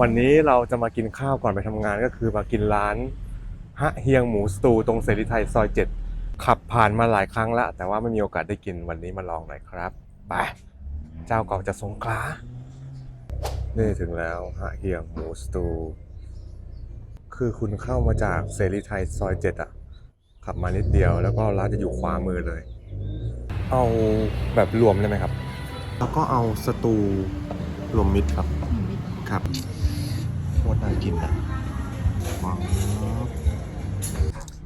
วันนี้เราจะมากินข้าวก่อนไปทำงานก็คือมากินร้านฮะเฮียงหมูสตูตรงเสรีไทยซอยเจ็ดขับผ่านมาหลายครั้งแล้วแต่ว่าไม่มีโอกาสได้กินวันนี้มาลองหน่อยครับไปเจ้าเก่าจะสงขลานี่ถึงแล้วฮะเฮียงหมูสตู คือคุณเข้ามาจากเสรีไทยซอยเจ็ดอะขับมานิดเดียวแล้วก็ร้านจะอยู่ขวามือเลย เอาแบบรวมได้ไหมครับ แล้วก็เอาสตูรวมมิตรครับครับโค ตรน่ากินอะว้าว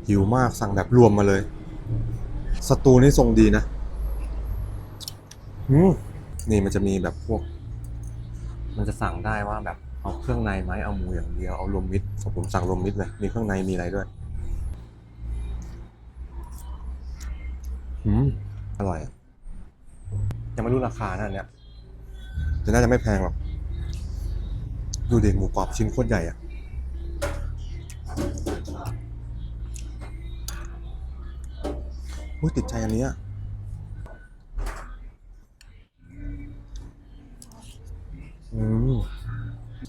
หิวมากสั่งแบบรวมมาเลย สตูนี่ทรงดีนะอืมนี่มันจะมีแบบพวก มันจะสั่งได้ว่าแบบเอาเครื่องในไหมเอาหมูอย่างเดียวเอารวมมิตรผมสั่งรวมมิตรเลยมีเครื่องในมีอะไรด้วยอืมอร่อยอะยังไม่รู้ราคานะอันเนี่ยแต่น่าจะไม่แพงหรอก ดูเด็กหมูกรอบชิ้นโคตรใหญ่อะอุ้ยติดใจอันนี้ยอืม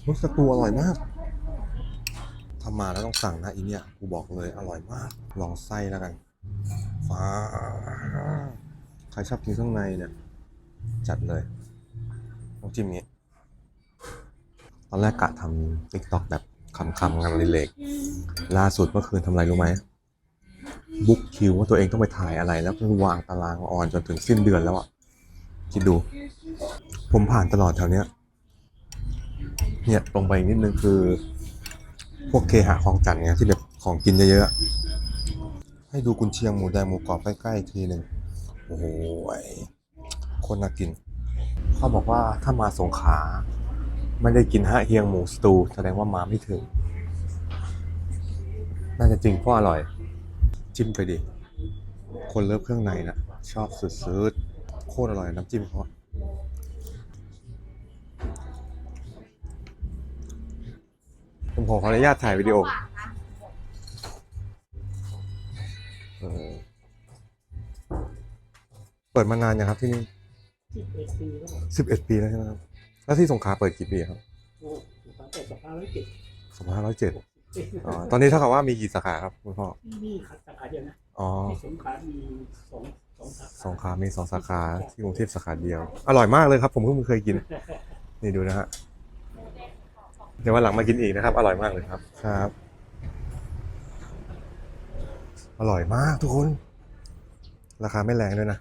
รสสตูอร่อยมากทำมาแล้วต้องสั่งนะอีเนี่ยกูบอกเลยอร่อยมาก ลองไส้แล้วกันฟ้าใครชอบกินเครื่องในเนี่ย จัดเลยต้องจิ้มนี้ ตอนแรกกะทำติ๊กต็อกแบบคำๆงานรีเลกล่าสุดเมื่อคืนทำอะไรรู้ไหมบุ๊กคิวว่าตัวเองต้องไปถ่ายอะไรแล้วก็วางตารางออนจนถึงสิ้นเดือนแล้วอะคิดดู ผมผ่านตลอดแถวเนี้ย เนี่ยตรงไปอีกนิดนึงคือ พวกเคหะคลองจันทร์ไงที่แบบของกินเยอะๆให้ดูกุนเชียงหมูแดงหมูกรอบใกล้ๆทีหนึ่งโอ้โหคนน่ากิน เขาบอกว่าถ้ามาสงขลา ไม่ได้กินฮะเฮียงหมูสตูแสดงว่ามาไม่ถึง น่าจะจริงเพราะอร่อย จิ้มไปดิ คนเลิฟเครื่องในนะชอบสุดๆโคตรอร่อยน้ำจิ้มเขาะผมขอขออนุญาตถ่ายวิดีโอเปิดมานานยังครับที่นี่สิบเอ็ดปีแล้วใช่ไหมครับ แล้วที่สงขลาเปิดกี่ปีครับโอ้ตั้งแต่สองพันร้อยเจ็ดสองพันห้าร้อยเจ็ดอ๋อตอนนี้เท่ากับว่ามีกี่สาขาครับคุณพ่อที่นี่ครับสาขาเดียวนะอ๋อที่สงขลามีสองสองสาขาสงขลามีสองสาขาที่กรุงเทพสาขาเดียว อร่อยมากเลยครับ ผมเพิ่งเคยกิน นี่ดูนะฮะเดี๋ยววันหลังมากินอีกนะครับ อร่อยมากเลยครับครับ อร่อยมากทุกคน ราคาไม่แรงด้วยนะ